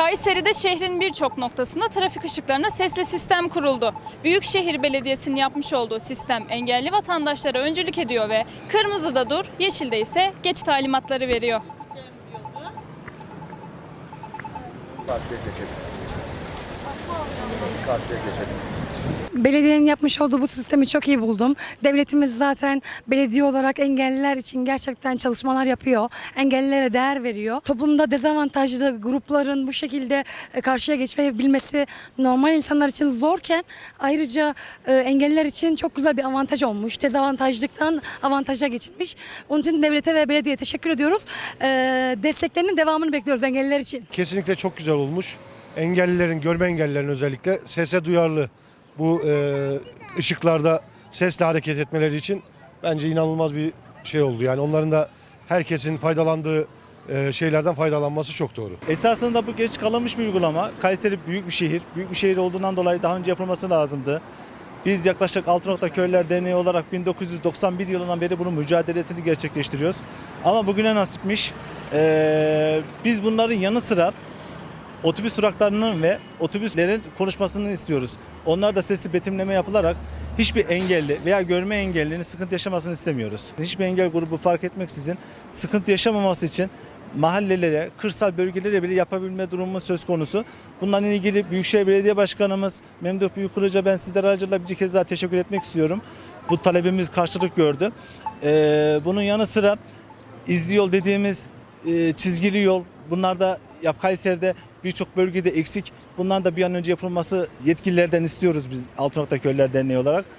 Kayseri'de şehrin birçok noktasında trafik ışıklarına sesli sistem kuruldu. Büyükşehir Belediyesi'nin yapmış olduğu sistem engelli vatandaşlara öncülük ediyor ve kırmızıda dur, yeşilde ise geç talimatları veriyor. Karşıya geçelim. Karşıya geçelim. Belediyenin yapmış olduğu bu sistemi çok iyi buldum. Devletimiz zaten belediye olarak engelliler için gerçekten çalışmalar yapıyor. Engellilere değer veriyor. Toplumda dezavantajlı grupların bu şekilde e, karşıya geçmeyi bilmesi normal insanlar için zorken ayrıca e, engelliler için çok güzel bir avantaj olmuş. Dezavantajlıktan avantaja geçilmiş. Onun için devlete ve belediyeye teşekkür ediyoruz. E, Desteklerinin devamını bekliyoruz engelliler için. Kesinlikle çok güzel olmuş. Engellilerin, görme engellilerin özellikle sese duyarlı bu e, ışıklarda sesle hareket etmeleri için bence inanılmaz bir şey oldu. Yani onların da herkesin faydalandığı e, şeylerden faydalanması çok doğru. Esasında bu geç kalınmış bir uygulama. Kayseri büyük bir şehir. Büyük bir şehir olduğundan dolayı daha önce yapılması lazımdı. Biz yaklaşık Altınokta Köylüler Derneği olarak 1991 yılından beri bunun mücadelesini gerçekleştiriyoruz. Ama bugüne nasipmiş. Ee, biz bunların yanı sıra otobüs duraklarının ve otobüslerin konuşmasını istiyoruz. Onlar da sesli betimleme yapılarak hiçbir engelli veya görme engellinin sıkıntı yaşamasını istemiyoruz. Hiçbir engel grubu fark etmeksizin sıkıntı yaşamaması için mahallelere, kırsal bölgelere bile yapabilme durumu söz konusu. Bununla ilgili Büyükşehir Belediye Başkanımız Memduh Büyükkılıç'a ben sizler aracılığıyla bir kez daha teşekkür etmek istiyorum. Bu talebimiz karşılık gördü. Ee, bunun yanı sıra izli yol dediğimiz e, çizgili yol bunlar da yap Kayseri'de birçok bölgede eksik. Bunların da bir an önce yapılması yetkililerden istiyoruz biz Altınokta Köylüler Derneği olarak.